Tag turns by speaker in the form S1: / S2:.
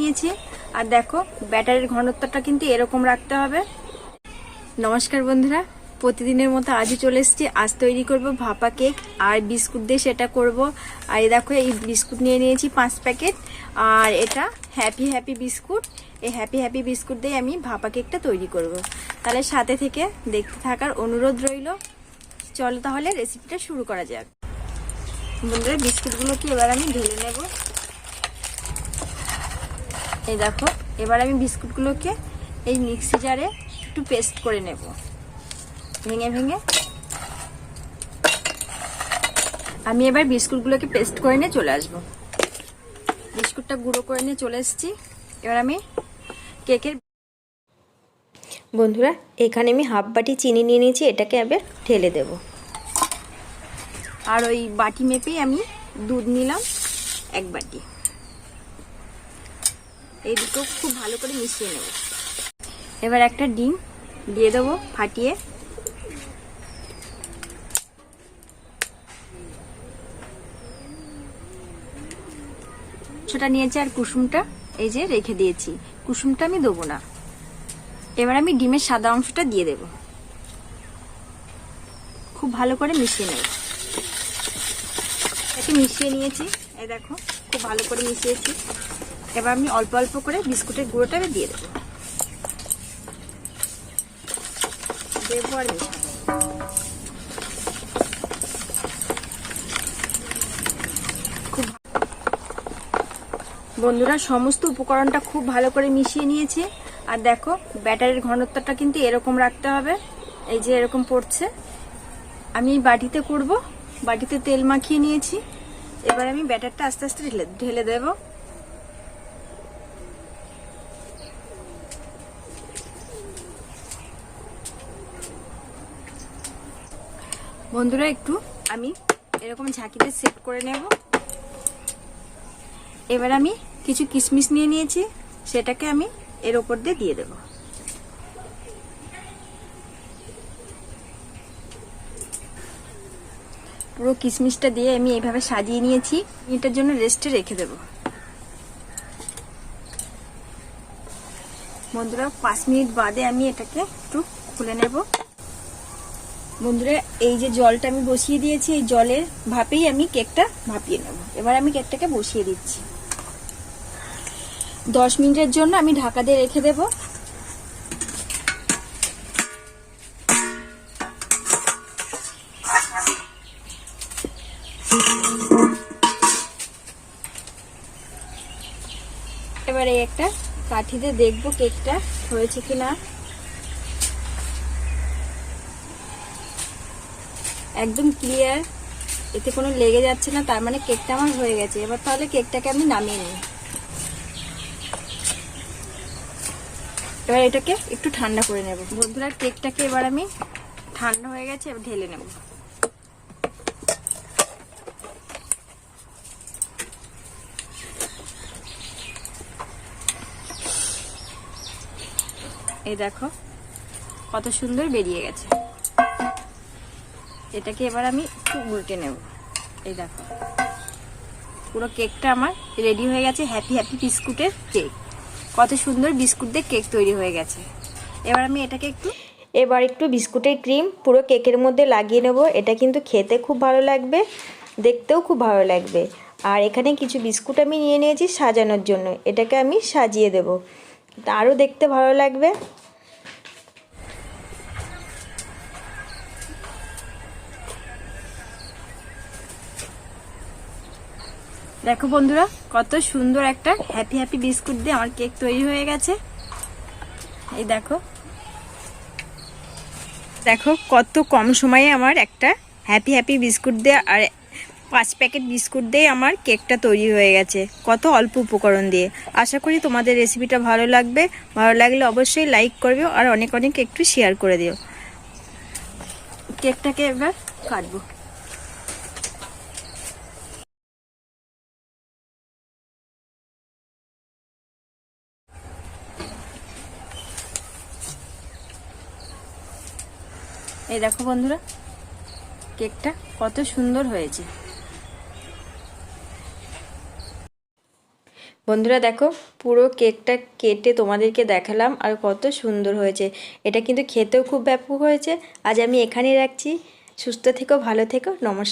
S1: নিয়েছি। আর দেখো, ব্যাটারির ঘনত্বটা কিন্তু এরকম রাখতে হবে। নমস্কার বন্ধুরা, প্রতিদিনের মতো আজও চলে এসেছি। আজ তৈরি করব ভাপা কেক আর বিস্কুট দিয়ে সেটা করব। আর দেখো, এই বিস্কুট নিয়ে নিয়েছি পাঁচ প্যাকেট। আর এটা হ্যাপি হ্যাপি বিস্কুট। এই হ্যাপি হ্যাপি বিস্কুট দিয়ে আমি ভাপা কেকটা তৈরি করব। তাহলে সাথে থেকে দেখতে থাকার অনুরোধ রইল। চলো তাহলে রেসিপিটা শুরু করা যাক। বন্ধুরা বিস্কুটগুলোকে এবার আমি ঢেলে নেব? এই দেখো এবার আমি বিস্কুটগুলোকে এই মিক্সি জারে একটু পেস্ট করে নেব। ভেঙে ভেঙে। আমি এবার বিস্কুটগুলোকে পেস্ট করে নিয়ে চলে আসব। বিস্কুটটা গুঁড়ো করে নিয়ে চলে এসেছি। এবার আমি কেকের
S2: বন্ধুরা এখানে আমি হাফ বাটি চিনি নিয়ে নিয়েছি এটাকে এবার ঢেলে দেব।
S1: আর ওই বাটি মেপেই আমি দুধ নিলাম এক বাটি। এই দুটো খুব ভালো করে মিশিয়ে নেব। এবার একটা ডিম দিয়ে দেবো ফাটিয়ে। সেটা নিয়েছি আর কুসুমটা এই যে রেখে দিয়েছি। কুসুমটা আমি দেবো না। এবার আমি ডিমের সাদা অংশটা দিয়ে দেব। খুব ভালো করে মিশিয়ে নেব। মিশিয়ে নিয়েছি। এই দেখো, খুব ভালো করে মিশিয়েছি। এবার আমি অল্প অল্প করে বিস্কুটের গুঁড়োটা দিয়ে দেবো। খুব বন্ধুরা, সমস্ত উপকরণটা খুব ভালো করে মিশিয়ে নিয়েছি। আর দেখো, ব্যাটারের ঘনত্বটা কিন্তু এরকম রাখতে হবে। এই যে এরকম পড়ছে। আমি বাটিতে করব। বাটিতে তেল মাখিয়ে নিয়েছি। এবার আমি ব্যাটারটা আস্তে আস্তে ঢেলে ঢেলে দেব। বন্ধুরা একটু, আমি এরকম ঝাঁকিতে সেট করে নেব। এবার আমি কিছু কিশমিশ নিয়ে নিয়েছি, সেটাকে আমি এর ওপর দিয়ে দিয়ে দেবো। পুরো কিশমিশটা দিয়ে আমি এইভাবে সাজিয়ে নিয়েছি, এটার জন্য রেস্টে রেখে দেব। বন্ধুরা, পাঁচ মিনিট বাদে আমি এটাকে একটু খুলে নেব। বন্ধুরা, এই যে জলটা আমি বসিয়ে দিয়েছি, এই জলের ভাপেই আমি কেকটা ভাপিয়ে নেব। এবার আমি কেকটাকে বসিয়ে দিচ্ছি। দশ মিনিটের জন্য আমি ঢাকা দিয়ে রেখে দেবো। এবারে একটা কাঠিতে দেখব কেকটা হয়েছে কিনা। একদম ক্লিয়ার এতে কোনো লেগে যাচ্ছে না, তার মানে কেকটা আমার হয়ে গেছে। এবার তাহলে কেকটাকে আমি নামিয়ে নিই। এবার এটাকে একটু ঠান্ডা করে নেব। বন্ধুরা কেকটাকে এবার আমি ঠান্ডা হয়ে গেছে, এবার ঢেলে নেব। এই দেখো, কত সুন্দর বেরিয়ে গেছে। এটাকে এবার আমি একটু উল্টে নেব। এই দেখো। পুরো কেকটা আমার রেডি হয়ে গেছে হ্যাপি হ্যাপি বিস্কুটের কেক কত সুন্দর বিস্কুট দিয়ে কেক তৈরি হয়ে গেছে। এবার আমি এটাকে একটু
S2: এবার একটু বিস্কুটের ক্রিম পুরো কেকের মধ্যে লাগিয়ে নেব। এটা কিন্তু খেতে খুব ভালো লাগবে, দেখতেও খুব ভালো লাগবে। আর এখানে কিছু বিস্কুট আমি নিয়ে নিয়েছি সাজানোর জন্য। এটাকে আমি সাজিয়ে দেব। আরও দেখতে ভালো লাগবে।
S1: দেখো বন্ধুরা, কত সুন্দর একটা হ্যাপি হ্যাপি বিস্কুট দিয়ে আমার কেক তৈরি হয়ে গেছে। এই দেখো। দেখো, কত কম সময়ে আমার একটা হ্যাপি হ্যাপি বিস্কুট দিয়ে আর পাঁচ প্যাকেট বিস্কুট দিয়ে আমার কেকটা তৈরি হয়ে গেছে। কত অল্প উপকরণ দিয়ে। আশা করি তোমাদের রেসিপিটা ভালো লাগবে। ভালো লাগলে অবশ্যই লাইক করবে আর অনেক অনেক একটু শেয়ার করে দিও। কেকটাকে এবার কাটবো। এই দেখো বন্ধুরা, কেকটা কত সুন্দর হয়েছে।
S2: বন্ধুরা দেখো, পুরো কেকটা কেটে তোমাদেরকে দেখালাম আর কত সুন্দর হয়েছে। এটা কিন্তু খেতেও খুব ব্যাপক হয়েছে। আজ আমি এখানেই রাখছি। সুস্থ থেকো, ভালো থেকো, নমস্কার।